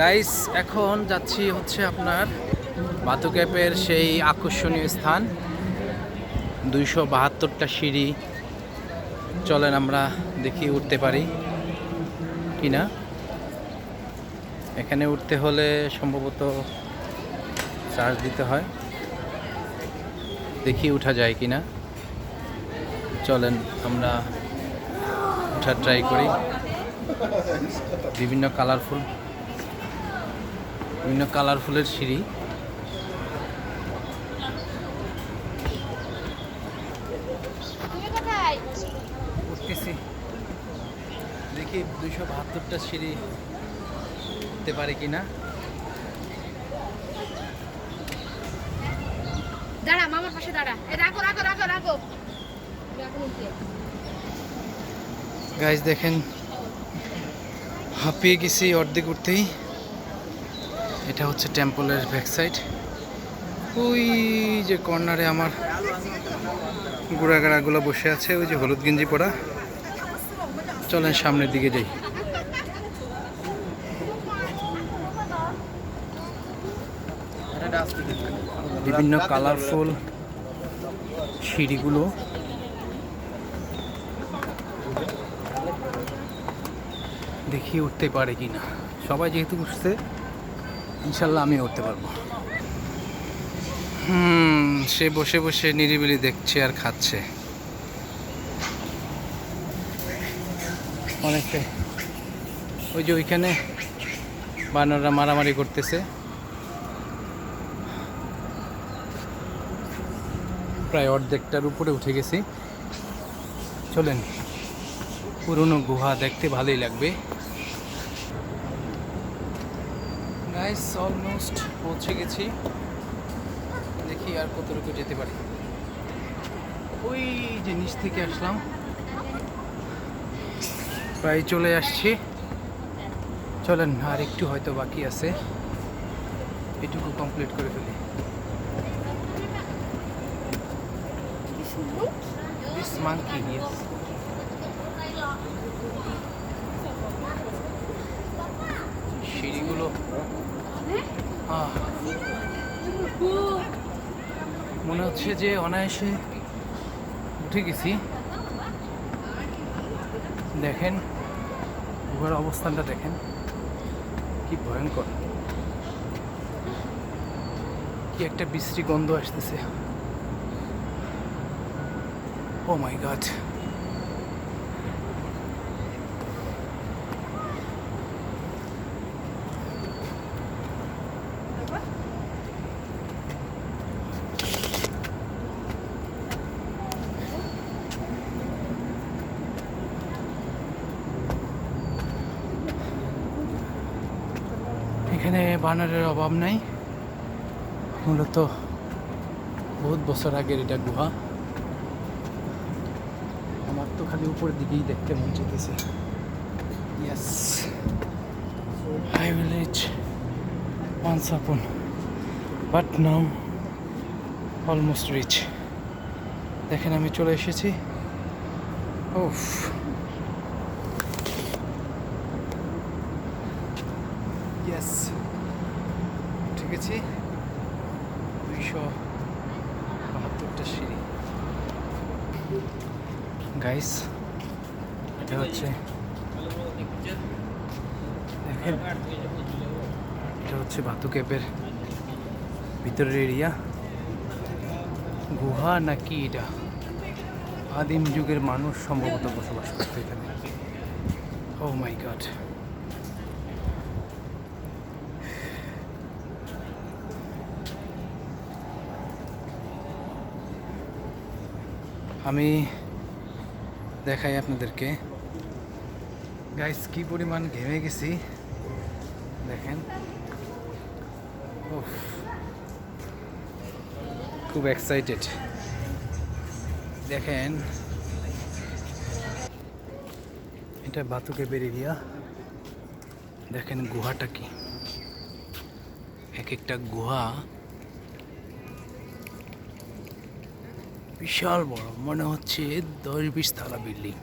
Guys এখন যাচ্ছি হচ্ছে আপনার বাতু ক্যাপের সেই আকর্ষণীয় স্থান। দুইশো বাহাত্তরটা সিঁড়ি চলেন আমরা দেখি উঠতে পারি কি না এখানে উঠতে হলে সম্ভবত চার্জ দিতে হয়। দেখি উঠা যায় কি না চলেন আমরা উঠার ট্রাই করি। বিভিন্ন কালারফুল বিভিন্ন কালারফুলের সিঁড়ি। উঠতেছি। দেখি দুইশো বাহাত্তরটা সিঁড়ি উঠতে পারে কি না দাঁড়া মামার পাশে দাঁড়া। রাখো রাখো রাখো রাখো। গাইজ দেখেন। হাঁপিয়ে গেছি অর্ধেক উঠতেই। এটা হচ্ছে টেম্পলের ব্যাক সাইড ওই যে কর্নারে আমার গুড়াগাড়াগুলো বসে আছে, ওই যে হলুদ গেঞ্জি পরা। চলেন সামনের দিকে যাই। বিভিন্ন কালারফুল সিঁড়িগুলো। দেখি উঠতে পারে কি না সবাই যেহেতু উঠছে ইনশাল্লাহ আমি উঠতে পারব। হুম, সে বসে বসে নিরিবিলি দেখছে আর খাচ্ছে। অনেকে ওই যে ওইখানে বানররা মারামারি করতেছে। প্রায় অর্ধেকটার উপরে উঠে গেছি। চলেন, পুরনো গুহা দেখতে ভালোই লাগবে। গাইস অলমোস্ট পৌঁছে গেছি। দেখি আর কতটুকু যেতে পারি। ওই যে নিচ থেকে আসলাম। প্রায় চলে আসছি। চলেন, আর একটু হয়তো বাকি আছে। এটুকু কমপ্লিট করে ফেলি। Yes. সিঁড়িগুলো আহ, মনে হচ্ছে যে অনায়াসে উঠে গেছি। দেখেন গুহার অবস্থানটা দেখেন, কি ভয়ঙ্কর। কি একটা বিশ্রী গন্ধ আসতেছে। ও মাই গড এখানে বানরের অভাব নাই। মূলত বহুত বছর আগের এটা গুহা। আমার তো খালি উপরের দিকেই দেখতে মন চাইতেছে। ইয়েস আই উইল রিচ আপন বাট নাও অলমোস্ট রিচ দেখেন আমি চলে এসেছি। ওফ ইয়েস ঠিক আছে? দুইশো বাহাত্তরটা সিঁড়ি। গাইস এটা হচ্ছে দেখেন, এটা হচ্ছে বাতু ক্যাপের ভিতরের এরিয়া গুহা নাকি এটা? আদিম যুগের মানুষ সম্ভবত বসবাস করতো এখানে। ও মাই গড আমি দেখাই আপনাদেরকে। গাইস কি পরিমাণ ঘেমে গেছি। দেখেন। খুব এক্সাইটেড দেখেন। এটা বাতুকে বেরিয়া দেখেন গুহাটা কি। এক একটা গুহা বিশাল বড়। মনে হচ্ছে দশ বিশ তালা বিল্ডিং।